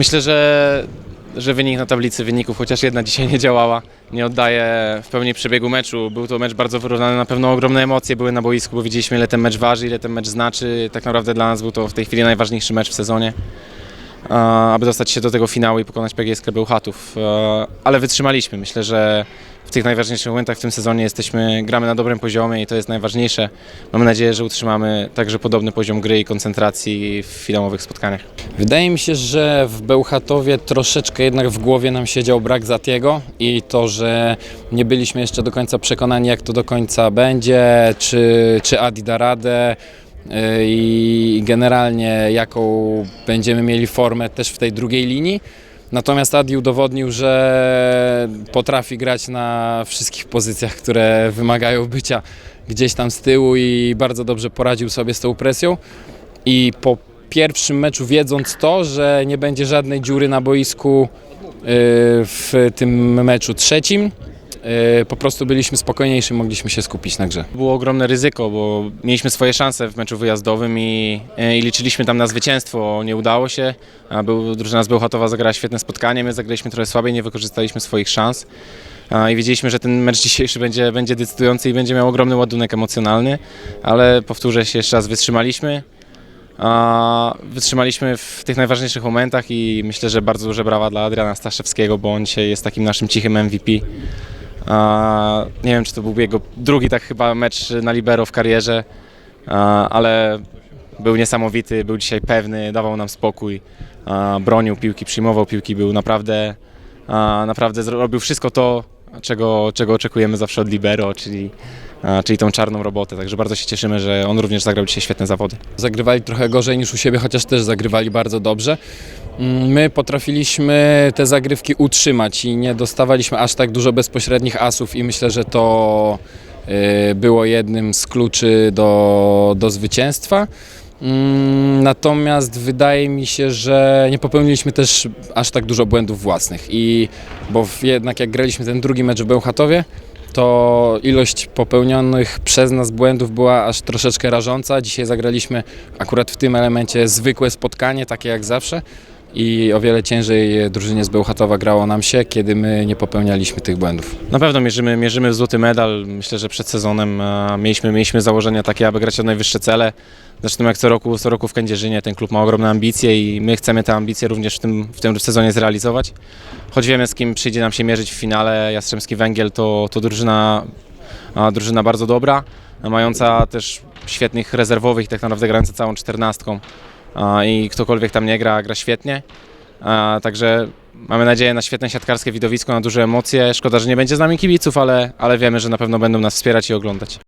Myślę, że, że wynik na tablicy wyników, chociaż jedna dzisiaj nie działała, nie oddaje w pełni przebiegu meczu. Był to mecz bardzo wyrównany, na pewno ogromne emocje były na boisku, bo widzieliśmy ile ten mecz waży, ile ten mecz znaczy. Tak naprawdę dla nas był to w tej chwili najważniejszy mecz w sezonie, aby dostać się do tego finału i pokonać PGS Bełchatów. E, Ale wytrzymaliśmy. Myślę, że w tych najważniejszych momentach w tym sezonie jesteśmy, gramy na dobrym poziomie i to jest najważniejsze. Mamy nadzieję, że utrzymamy także podobny poziom gry i koncentracji w finałowych spotkaniach. Wydaje mi się, że w Bełchatowie troszeczkę jednak w głowie nam siedział brak Zatiego i to, że nie byliśmy jeszcze do końca przekonani, jak to do końca będzie, czy, czy Adi da radę yy, i generalnie jaką będziemy mieli formę też w tej drugiej linii. Natomiast Adi udowodnił, że potrafi grać na wszystkich pozycjach, które wymagają bycia gdzieś tam z tyłu i bardzo dobrze poradził sobie z tą presją. I po pierwszym meczu, wiedząc to, że nie będzie żadnej dziury na boisku yy, w tym meczu trzecim, po prostu byliśmy spokojniejsi, mogliśmy się skupić na grze. Było ogromne ryzyko, bo mieliśmy swoje szanse w meczu wyjazdowym i, i liczyliśmy tam na zwycięstwo. Nie udało się. A Był, drużyna z Bełchatowa zagrała świetne spotkanie, my zagraliśmy trochę słabiej, nie wykorzystaliśmy swoich szans. I wiedzieliśmy, że ten mecz dzisiejszy będzie, będzie decydujący i będzie miał ogromny ładunek emocjonalny, ale powtórzę się jeszcze raz, wytrzymaliśmy. Wytrzymaliśmy w tych najważniejszych momentach i myślę, że bardzo duże brawa dla Adriana Staszewskiego, bo on dzisiaj jest takim naszym cichym MVP. Nie wiem, czy to był jego drugi tak chyba mecz na libero w karierze, ale był niesamowity, był dzisiaj pewny, dawał nam spokój, bronił piłki, przyjmował piłki, był naprawdę, naprawdę zrobił wszystko to, czego, czego oczekujemy zawsze od libero, czyli, czyli tą czarną robotę. Także bardzo się cieszymy, że on również zagrał dzisiaj świetne zawody. Zagrywali trochę gorzej niż u siebie, chociaż też zagrywali bardzo dobrze. Mm, My potrafiliśmy te zagrywki utrzymać i nie dostawaliśmy aż tak dużo bezpośrednich asów i myślę, że to y, było jednym z kluczy do, do zwycięstwa. Mm, Natomiast wydaje mi się, że nie popełniliśmy też aż tak dużo błędów własnych i bo jednak jak graliśmy ten drugi mecz w Bełchatowie, to ilość popełnionych przez nas błędów była aż troszeczkę rażąca. Dzisiaj zagraliśmy akurat w tym elemencie zwykłe spotkanie, takie jak zawsze. I o wiele ciężej drużynie z Bełchatowa grało nam się, kiedy my nie popełnialiśmy tych błędów. Na pewno mierzymy, mierzymy w złoty medal. Myślę, że przed sezonem mieliśmy, mieliśmy założenia takie, aby grać o najwyższe cele. Zresztą jak co roku, co roku w Kędzierzynie ten klub ma ogromne ambicje i my chcemy te ambicje również w tym, w tym sezonie zrealizować. Choć wiemy z kim przyjdzie nam się mierzyć w finale, Jastrzębski Węgiel to, to drużyna, drużyna bardzo dobra, mająca też świetnych rezerwowych tak naprawdę grająca całą czternastką. I ktokolwiek tam nie gra, gra świetnie. Także mamy nadzieję na świetne siatkarskie widowisko, na duże emocje. Szkoda, że nie będzie z nami kibiców, ale, ale wiemy, że na pewno będą nas wspierać i oglądać.